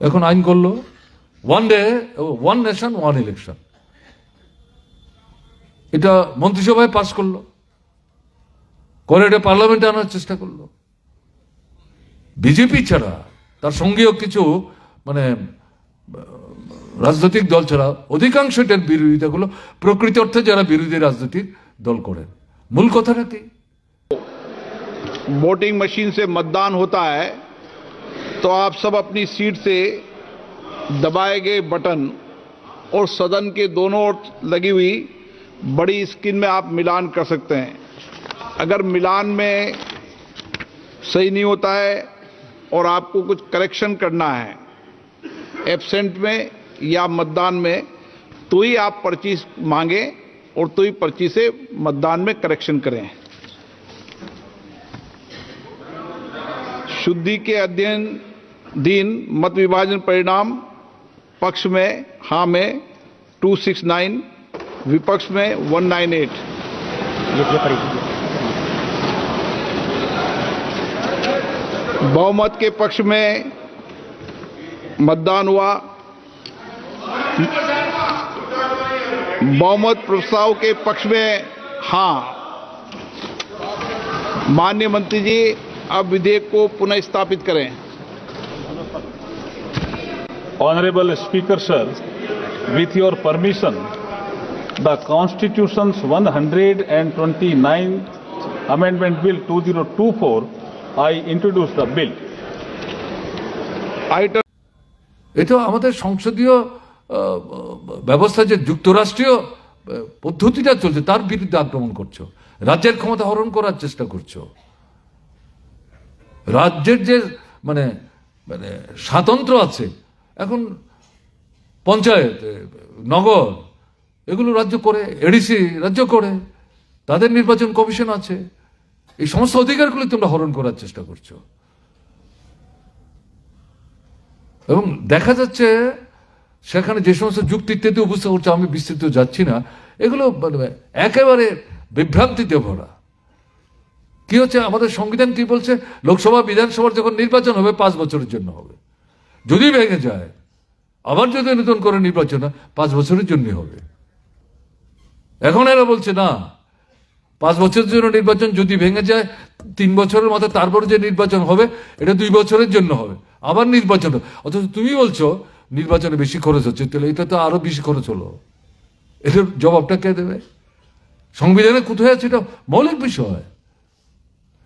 এখন আইন করলো one day one nation one election এটা মন্ত্রিসভায় পাশ করলো করে এটা পার্লামেন্টে আনার চেষ্টা করলো বিজেপি ছাড়া তার সঙ্গেও কিছু মানে আহ, রাজনৈতিক দল ছাড়া অধিকাংশ এটার বিরোধিতা করলো প্রকৃত অর্থে যারা বিরোধী রাজনৈতিক দল করেন মূল কথাটা কি वोटिंग मशीन से मतदान होता है तो आप सब अपनी सीट से दबाए गए बटन और सदन के दोनों ओर लगी हुई बड़ी स्क्रीन में आप मिलान कर सकते हैं। अगर मिलान में सही नहीं होता है और आपको कुछ करेक्शन करना है, एबसेंट में या मतदान में तो ही आप पर्ची मांगे और तो ही पर्ची से मतदान में करेक्शन करें। शुद्धि के अध्ययन दिन, मत विभाजन परिणाम, पक्ष में हाँ में 269 विपक्ष में 198 बहुमत के पक्ष में मतदान हुआ। बहुमत प्रस्ताव के पक्ष में हाँ। मान्य मंत्री जी, अब विधेयक को पुनः स्थापित करें। Honorable Speaker, sir, with your permission, the Constitution's 129th Amendment Bill 2024, I introduce the bill. এটা আমাদের সংসদীয় ব্যবস্থা যে যুক্তরাষ্ট্রীয় পদ্ধতিটা চলছে তার বিরুদ্ধে আক্রমণ করছ রাজ্যের ক্ষমতা হরণ করার চেষ্টা করছ রাজ্যের যে মানে মানে স্বাতন্ত্র আছে এখন পঞ্চায়েত নগর, এগুলো রাজ্য করে, এডিসি রাজ্য করে, তাদের নির্বাচন কমিশন আছে। এই সমস্ত অধিকারগুলো তোমরা হরণ করার চেষ্টা করছ। এবং দেখা যাচ্ছে সেখানে যে সমস্ত যুক্তি ইত্যাদি উপস্থাপন করছে আমি বিস্তৃত যাচ্ছি না। এগুলো মানে একেবারে বিভ্রান্তিতে ভরা। কি হচ্ছে? আমাদের সংবিধান কি বলছে? লোকসভা, বিধানসভার যখন নির্বাচন হবে, পাঁচ বছরের জন্য হবে। যদি ভেঙে যায় আবার যদি নতুন করে নির্বাচন পাঁচ বছরের জন্য হবে। এখন এরা বলছে, না, পাঁচ বছরের জন্য নির্বাচন যদি ভেঙে যায়, তিন বছরের মাথায় তারপরে যে নির্বাচন হবে, এটা দুই বছরের জন্য হবে। আবার নির্বাচন অথচ তুমি বলছো, নির্বাচনে বেশি খরচ হচ্ছে। তাহলে এটা তো আরও বেশি খরচ হলো। এটার জবাবটা কে দেবে? সংবিধানে কোথায় আছে এটা? মৌলিক বিষয়।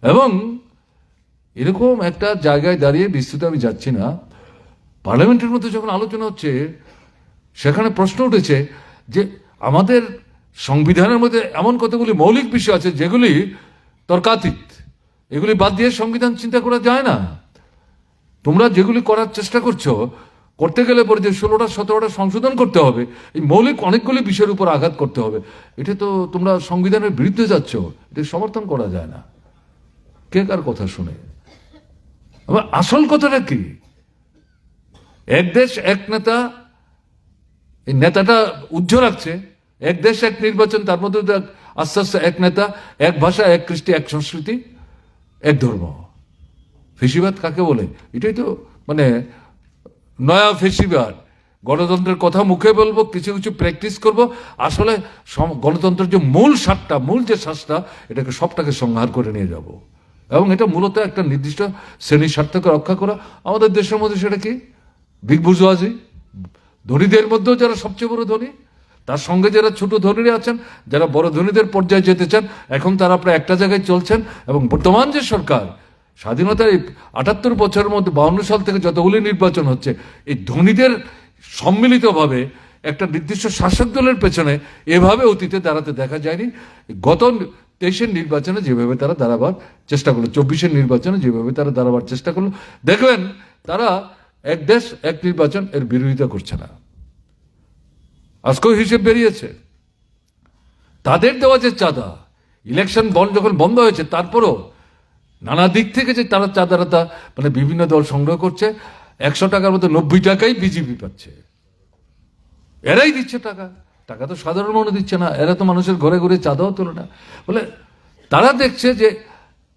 এবং এরকম একটা জায়গায় দাঁড়িয়ে বিস্তৃত আমি যাচ্ছি না। পার্লামেন্টের মধ্যে যখন আলোচনা হচ্ছে, সেখানে প্রশ্ন উঠেছে যে আমাদের সংবিধানের মধ্যে এমন কতগুলি মৌলিক বিষয় আছে যেগুলি তর্কাতীত, এগুলি বাদ দিয়ে সংবিধান চিন্তা করা যায় না। তোমরা যেগুলি করার চেষ্টা করছ, করতে গেলে পরে যে ষোলোটা, সতেরোটা সংশোধন করতে হবে, এই মৌলিক অনেকগুলি বিষয়ের উপর আঘাত করতে হবে। এটা তো তোমরা সংবিধানের বিরুদ্ধে যাচ্ছ, এটা সমর্থন করা যায় না। কে কার কথা শুনে? আসল কথাটা কি? এক দেশ এক নেতা, এই নেতাটা উজ্জ্বল রাখছে এক দেশ, এক নির্বাচন, তার মধ্যে আস্তে আস্তে এক নেতা, এক ভাষা, এক কৃষ্টি, এক সংস্কৃতি, এক ধর্ম। ফেসিবাদ কাকে বলে? এটাই তো মানে নয়া ফেসিবাদ। গণতন্ত্রের কথা মুখে বলব, কিছু কিছু প্র্যাকটিস করব। আসলে গণতন্ত্রের যে মূল স্বাদটা, মূল যে শ্বাসটা এটাকে সবটাকে সংহার করে নিয়ে যাব। এবং এটা মূলত একটা নির্দিষ্ট শ্রেণির স্বার্থকে রক্ষা করা। আমাদের দেশের মধ্যে সেটা কি? বিগ বুজওয়াজি ধনীদের মধ্যেও যারা সবচেয়ে বড় ধনী, তার সঙ্গে যারা ছোট ধনীরা আছেন, যারা বড় ধনীদের পর্যায়ে যেতে চান, এখন তারা প্রায় একটা জায়গায় চলছেন এবং বর্তমান যে সরকার, স্বাধীনতার এই আটাত্তর বছরের মধ্যে বাউন্ন সাল থেকে যতগুলি নির্বাচন হচ্ছে, এই ধনীদের সম্মিলিতভাবে একটা নির্দিষ্ট শাসক দলের পেছনে এভাবে অতীতে দাঁড়াতে দেখা যায়নি। গত তেইশের নির্বাচনে যেভাবে তারা দাঁড়াবার চেষ্টা করল, চব্বিশের নির্বাচনে যেভাবে তারা দাঁড়াবার চেষ্টা করল, দেখবেন তারা এক দেশ, এক নির্বাচন এর বিরোধিতা করছে না। আজকেও হিসেব বেরিয়েছে। তাদের দেওয়া যে চাঁদা ইলেকশন বন্ড যখন বন্ধ হয়েছে, তারপরও নানা দিক থেকে যে তারা চাঁদারাতা মানে বিভিন্ন দল সংগ্রহ করছে, একশো টাকার মতো নব্বই টাকাই বিজেপি পাচ্ছে। এরাই দিচ্ছে টাকা। টাকা তো সাধারণ মানুষ দিচ্ছে না। এরা তো মানুষের ঘরে ঘরে চাঁদাও তোলে না। বলে তারা দেখছে যে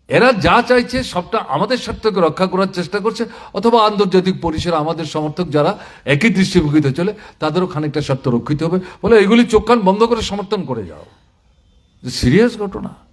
এরা যা চাইছে সবটা আমাদের স্বার্থকে রক্ষা করার চেষ্টা করছে, অথবা আন্তর্জাতিক পরিসরে আমাদের সমর্থক যারা একই দৃষ্টিভঙ্গিতে চলে, তাদেরও খানিকটা স্বার্থ রক্ষিত হবে। বলে এগুলি চোখ কান বন্ধ করে সমর্থন করে যাও। সিরিয়াস ঘটনা।